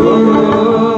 Oh.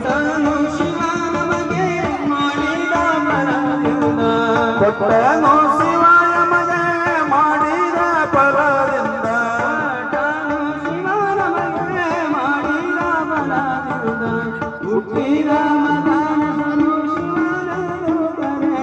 ಕೊಟ್ಟನು ಶಿವ ನಮಗೆ ಮಾಡಿದ ಪರದಿಂದ ಕೊಟ್ಟನೋ ಶಿವಾಯ ಮನೆ ಮಾಡಿದ ಪರದಿಂದ ನಮಗೆ ಹುಟ್ಟಿದ ಶಿವನನ್ನು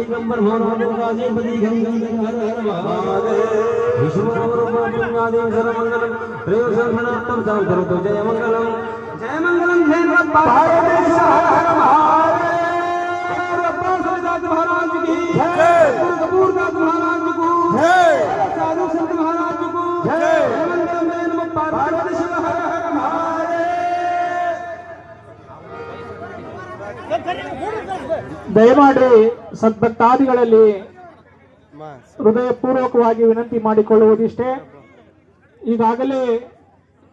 पैगंबर भगवान राजे पति घन गंगा हर हर महादेव विष्णु ब्रह्मादेव सर्वमंगलम प्रेम सर्वनात्म साम करो तो जय मंगलम जय मंगलम जय भारत देश हर हर महादेव महाराज की जय ದಯಮಾಡಿ ಸದ್ಭಕ್ತಾದಿಗಳಲ್ಲಿ ಹೃದಯಪೂರ್ವಕವಾಗಿ ವಿನಂತಿ ಮಾಡಿಕೊಳ್ಳುವುದಿಷ್ಟೇ. ಈಗಾಗಲೇ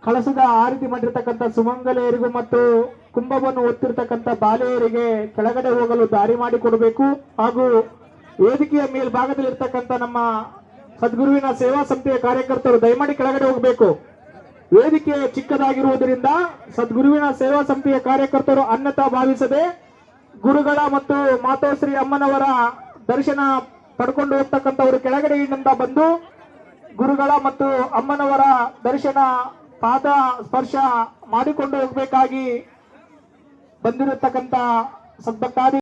ಕಳಸದ ಆರತಿ ಮಾಡಿರ್ತಕ್ಕಂಥ ಸುಮಂಗಲೆಯರಿಗೂ ಮತ್ತು ಕುಂಭವನ್ನು ಒತ್ತಿರ್ತಕ್ಕಂಥ ಬಾಲೆಯರಿಗೆ ಕೆಳಗಡೆ ಹೋಗಲು ದಾರಿ ಮಾಡಿಕೊಡಬೇಕು. ಹಾಗೂ ವೇದಿಕೆಯ ಮೇಲ್ಭಾಗದಲ್ಲಿರ್ತಕ್ಕಂಥ ನಮ್ಮ ಸದ್ಗುರುವಿನ ಸೇವಾ ಸಂಸ್ಥೆಯ ಕಾರ್ಯಕರ್ತರು ದಯಮಾಡಿ ಕೆಳಗಡೆ ಹೋಗಬೇಕು. ವೇದಿಕೆ ಚಿಕ್ಕದಾಗಿರುವುದರಿಂದ ಸದ್ಗುರುವಿನ ಸೇವಾ ಸಂಸ್ಥೆಯ ಕಾರ್ಯಕರ್ತರು ಅನ್ನತಾ ಭಾವಿಸದೆ ಗುರುಗಳ ಮತ್ತು ಮಾತೋಶ್ರೀ ಅಮ್ಮನವರ ದರ್ಶನ ಪಡ್ಕೊಂಡು ಹೋಗ್ತಕ್ಕಂಥವ್ರು ಕೆಳಗಡೆಯಿಂದ ಬಂದು ಗುರುಗಳ ಮತ್ತು ಅಮ್ಮನವರ ದರ್ಶನ ಪಾದ ಸ್ಪರ್ಶ ಮಾಡಿಕೊಂಡು ಹೋಗ್ಬೇಕಾಗಿ ಬಂದಿರತಕ್ಕಂತ ಸದ್ಭಕ್ತಾದಿ